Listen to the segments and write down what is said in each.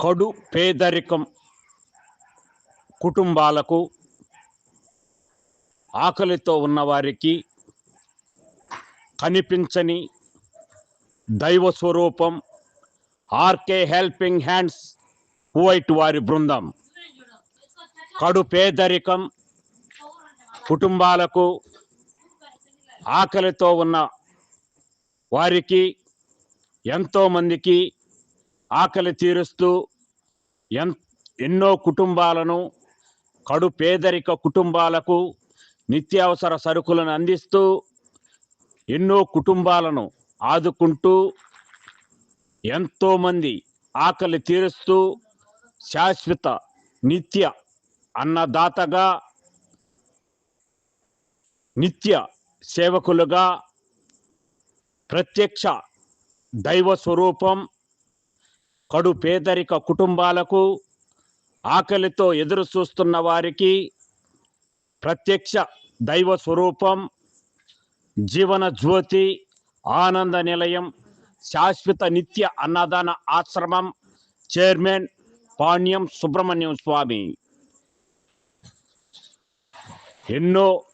కడు పేదరికం కుటుంబాలకు ఆకలితో ఉన్నవారికి కనిపించని దైవ స్వరూపం ఆర్కే హెల్పింగ్ హ్యాండ్స్ కువైట్ వారి బృందం. కడు పేదరికం కుటుంబాలకు ఆకలితో ఉన్న వారికి ఎంతోమందికి ఆకలి తీరుస్తూ ఎన్ ఎన్నో కుటుంబాలను కడు పేదరిక కుటుంబాలకు నిత్యావసర సరుకులను అందిస్తూ ఎన్నో కుటుంబాలను ఆదుకుంటూ ఎంతోమంది ఆకలి తీరుస్తూ శాశ్వత నిత్య అన్నదాతగా నిత్య సేవకులుగా ప్రత్యక్ష దైవ స్వరూపం కడు పేదరిక కుటుంబాలకు ఆకలితో ఎదురు చూస్తున్న వారికి ప్రత్యక్ష దైవ స్వరూపం జీవన జ్యోతి ఆనంద నిలయం శాశ్వత నిత్య అన్నదాన ఆశ్రమం చైర్మన్ పాణ్యం సుబ్రహ్మణ్యం స్వామి. ఎన్నో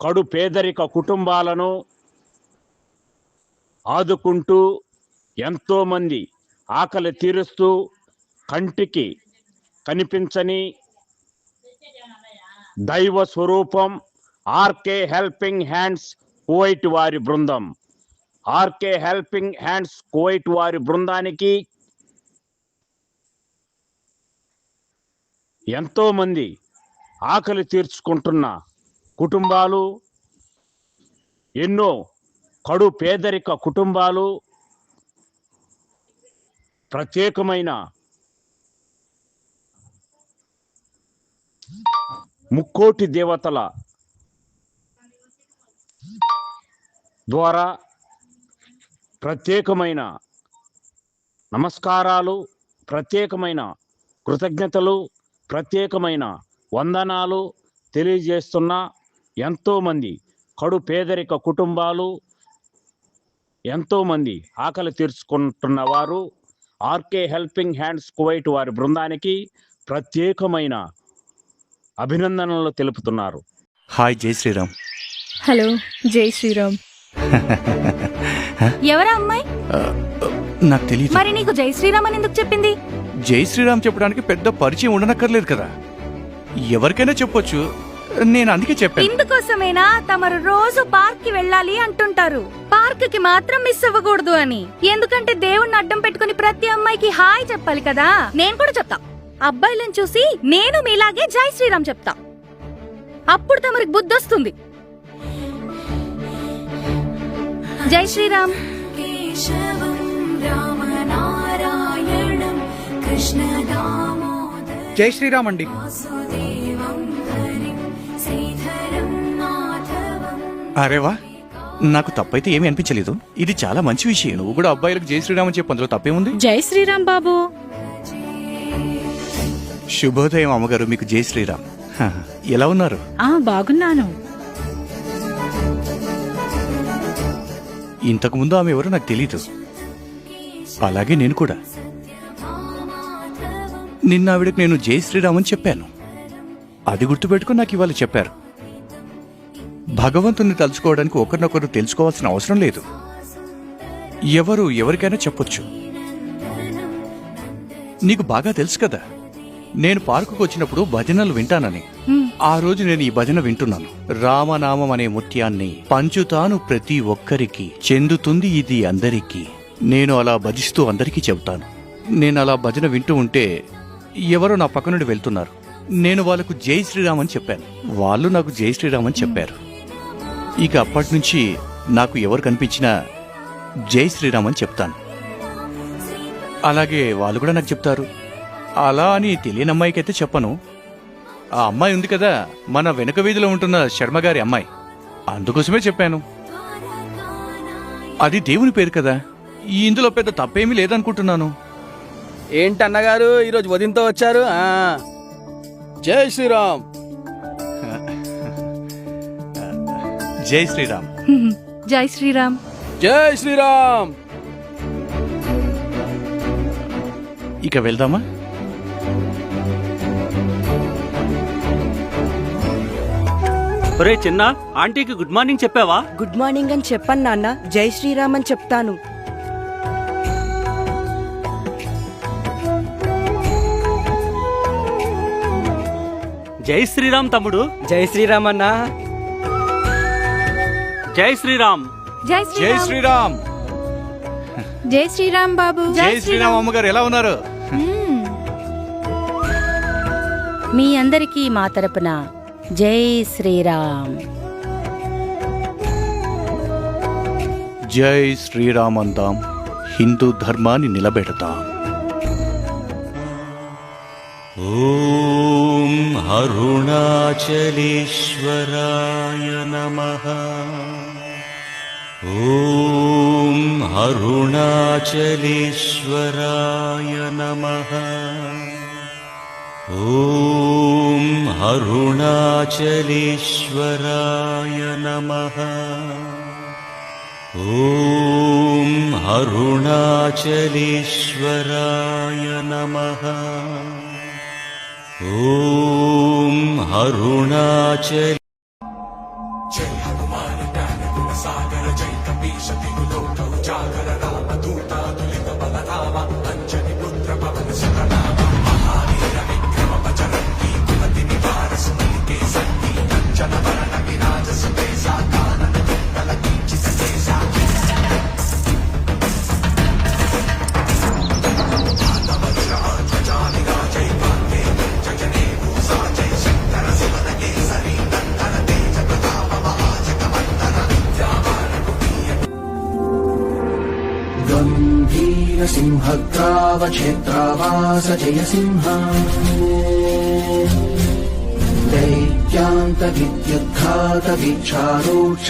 కడు పేదరిక కుటుంబాలను ఆదుకుంటూ ఎంతోమంది ఆకలి తీరుస్తూ కంటికి కనిపించని దైవ స్వరూపం ఆర్కే హెల్పింగ్ హ్యాండ్స్ కువైట్ వారి బృందం. ఆర్కే హెల్పింగ్ హ్యాండ్స్ కువైట్ వారి బృందానికి ఎంతో మంది ఆకలి తీర్చుకుంటున్న కుటుంబాలు ఎన్నో కడు పేదరిక కుటుంబాలు ప్రత్యేకమైన ముక్కోటి దేవతల ద్వారా ప్రత్యేకమైన నమస్కారాలు ప్రత్యేకమైన కృతజ్ఞతలు ప్రత్యేకమైన వందనాలు తెలియజేస్తున్న ఎంతోమంది కడు పేదరిక కుటుంబాలు ఎంతోమంది ఆకలి తీర్చుకుంటున్న వారు ఆర్కే హెల్పింగ్ హ్యాండ్స్ కువైట్ వారి బృందానికి ప్రత్యేకమైన అభినందనలు తెలుపుతున్నారు. హాయ్ జై శ్రీరామ్. హలో జై శ్రీరామ్. ఎవరా అమ్మాయి? నాకు తెలియదు మరి నీకు జై శ్రీరామ్ అని ఎందుకు చెప్పింది? జై శ్రీరామ్ చెప్పడానికి పెద్ద పరిచయం ఉండనక్కర్లేదు కదా. ఎవరికైనా చెప్పొచ్చు. నేను అందుకే చెప్పాను. ఇందుకోసమేనా తమరు రోజు పార్క్కి వెళ్ళాలి అంటుంటారు. పార్క్కి మాత్రం మిస్ అవ్వకూడదు అని. ఎందుకంటే దేవుణ్ణి అడ్డం పెట్టుకుని ప్రతి అమ్మాయికి హాయ్ చెప్పాలి కదా. నేను కూడా చెప్తా. అబ్బాయిలను చూసి నేను మీలాగే జై శ్రీరామ్ చెప్తా. అప్పుడు తమరికి బుద్ధొస్తుంది జై శ్రీరామ్. జై శ్రీరామ్ అండి. అరేవా నాకు తప్పైతే ఏమీ అనిపించలేదు. ఇది చాలా మంచి విషయం. నువ్వు కూడా అబ్బాయిలకు జై శ్రీరామ్ అని చెప్పి అందులో తప్పేముంది? జై శ్రీరామ్ బాబు. శుభోదయం అమ్మగారు మీకు జై శ్రీరామ్. హ, ఎలా ఉన్నారు? ఆ బాగున్నాను. ఇంతకు ముందు ఆమె ఎవరో నాకు తెలియదు అలాగే నేను కూడా. నిన్న ఆవిడకి నేను జై శ్రీరామ్ అని చెప్పాను. అది గుర్తుపెట్టుకుని నాకు ఇవాళ చెప్పారు. భగవంతుని తలుచుకోవడానికి ఒకరినొకరు తెలుసుకోవాల్సిన అవసరం లేదు. ఎవరు ఎవరికైనా చెప్పొచ్చు. నీకు బాగా తెలుసు కదా నేను పార్కుకు వచ్చినప్పుడు భజనలు వింటానని. ఆ రోజు నేను ఈ భజన వింటున్నాను. రామనామం అనే ముత్యాన్ని పంచుతాను ప్రతి ఒక్కరికి చెందుతుంది ఇది అందరికీ. నేను అలా భజిస్తూ అందరికీ చెబుతాను. నేను అలా భజన వింటూ ఉంటే ఎవరో నా పక్క నుండి వెళ్తున్నారు. నేను వాళ్ళకు జై శ్రీరామ్ అని చెప్పాను. వాళ్ళు నాకు జై శ్రీరామ్ అని చెప్పారు. ఇక అప్పటి నుంచి నాకు ఎవరు కనిపించినా జై శ్రీరామ్ అని చెప్తాను. అలాగే వాళ్ళు కూడా నాకు చెప్తారు. అలా అని తెలియని అమ్మాయికైతే చెప్పను. ఆ అమ్మాయి ఉంది కదా మన వెనుక వీధిలో ఉంటున్న శర్మ గారి అమ్మాయి. అందుకోసమే చెప్పాను. అది దేవుని పేరు కదా. ఈ ఇందులో పెద్ద తప్పేమీ లేదనుకుంటున్నాను. ఏంటన్నగారు ఈరోజు వదినతో వచ్చారు? జై శ్రీరామ్. జై శ్రీరామ్. జై శ్రీరామ్. జై శ్రీరామ్. ఇక వెళ్దామా? ఒరే చిన్న ఆంటీకి గుడ్ మార్నింగ్ చెప్పావా? గుడ్ మార్నింగ్ అని చెప్పను నాన్న. జై శ్రీరామ్ అని చెప్తాను. జై శ్రీరామ్ తమ్ముడు. జై శ్రీరామ్ అన్నా. జై శ్రీరామ్. జై జై శ్రీరామ్. శ్రీరామ్. జై శ్రీరామ్ బాబు. జై శ్రీరామ్ అమ్మగారు ఎలా ఉన్నారు? మ్మ్. మీ అందరికీ మా తరపున జై శ్రీరామ్. జై శ్రీరామ్ అందాం. హిందూ ధర్మాన్ని నిలబెడతాం. ॐ अरुणाचलेश्वराय नमः। ॐ अरुणाचलेश्वराय नमः। ॐ अरुणाचलेश्वराय नमः। ॐ अरुणाचलेश्वराय नमः ॐ अरुणाचल गम्भीरसिंहग्रावक्षेत्रावास जय सिंह दैत्यान्तविद्युद्घातवीक्षारोक्ष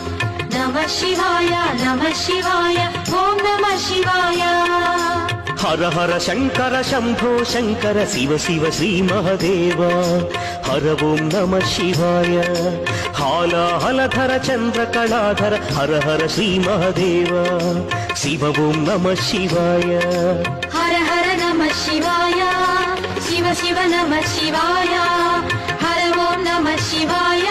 హర హర శంకర శంభో శంకర శివ శివ శ్రీ మహదేవ. హర ఓం నమ శివాయ. హాల హలధర చంద్ర కళాధర హర హర శ్రీ మహదేవ. శివ ఓం నమ శివాయ. హర హర నమ శివాయ. శివ శివ నమ శివాయ. హర ఓం నమ శివాయ.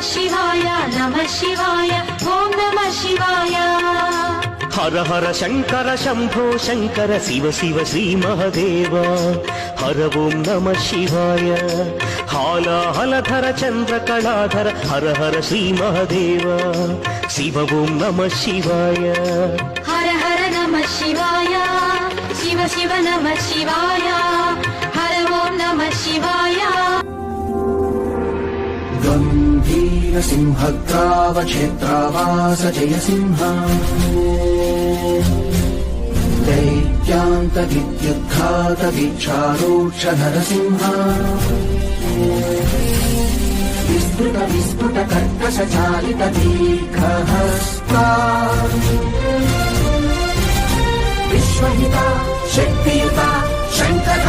శివాయ నమ శివాయ ఓం నమ శివాయ. హర హర శంకర శంభో శంకర శివ శివ శ్రీ మహదేవ. హర ఓం నమ శివాయ. హాల హల ధర చంద్ర కళాధర హర హర శ్రీ మహదేవ. శివ ఓం నమ శివాయ. హర హర నమ శివాయ. శివ శివ నమ శివాయ. హర ఓం నమ శివాయ. विस्फुट विस्फुट कर्कश चालित दीर्घहस्ता विश्वहिता शक्तियुता शङ्खधरा